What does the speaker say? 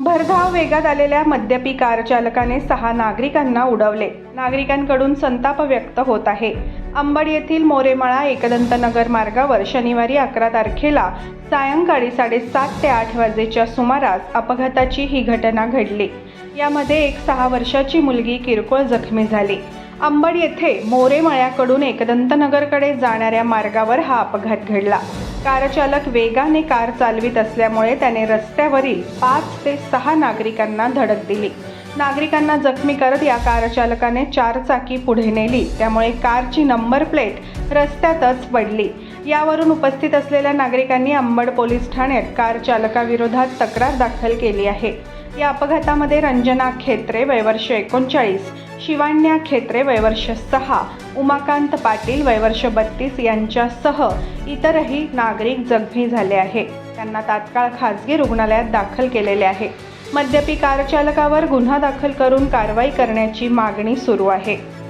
भरधाव वेगात आलेल्या मद्यपी कार चालकाने सहा नागरिकांना उडवले. नागरिकांकडून संताप व्यक्त होत आहे. अंबड येथील मोरेमाळा एकदंत नगर मार्गावर शनिवारी अकरा तारखेला सायंकाळी साडेसात ते आठ वाजेच्या सुमारास अपघाताची ही घटना घडली. यामध्ये एक सहा वर्षाची मुलगी किरकोळ जखमी झाली. अंबड येथे मोरेमाळ्याकडून एकदंतनगरकडे जाणाऱ्या मार्गावर हा अपघात घडला. कारचालक वेगाने कार चालवित असल्यामुळे त्याने रस्त्यावरील पाच ते सहा नागरिकांना धडक दिली. नागरिकांना जखमी करत या कारचालकाने चारचाकी चार चाकी पुढे नेली. त्यामुळे कारची नंबर प्लेट रस्त्यातच पडली. यावरून उपस्थित असलेल्या नागरिकांनी अंबड पोलीस ठाण्यात कार चालकाविरोधात तक्रार दाखल केली आहे. या अपघातामध्ये रंजना खेत्रे वयवर्ष एकोणचाळीस शिवान्या खेत्रे वयवर्ष सहा उमाकांत पाटील वयवर्ष बत्तीस यांच्यासह इतरही नागरिक जखमी झाले आहे. त्यांना तात्काळ खाजगी रुग्णालयात दाखल केलेले आहे. मद्यपी कारचालकावर गुन्हा दाखल करून कारवाई करण्याची मागणी सुरू आहे.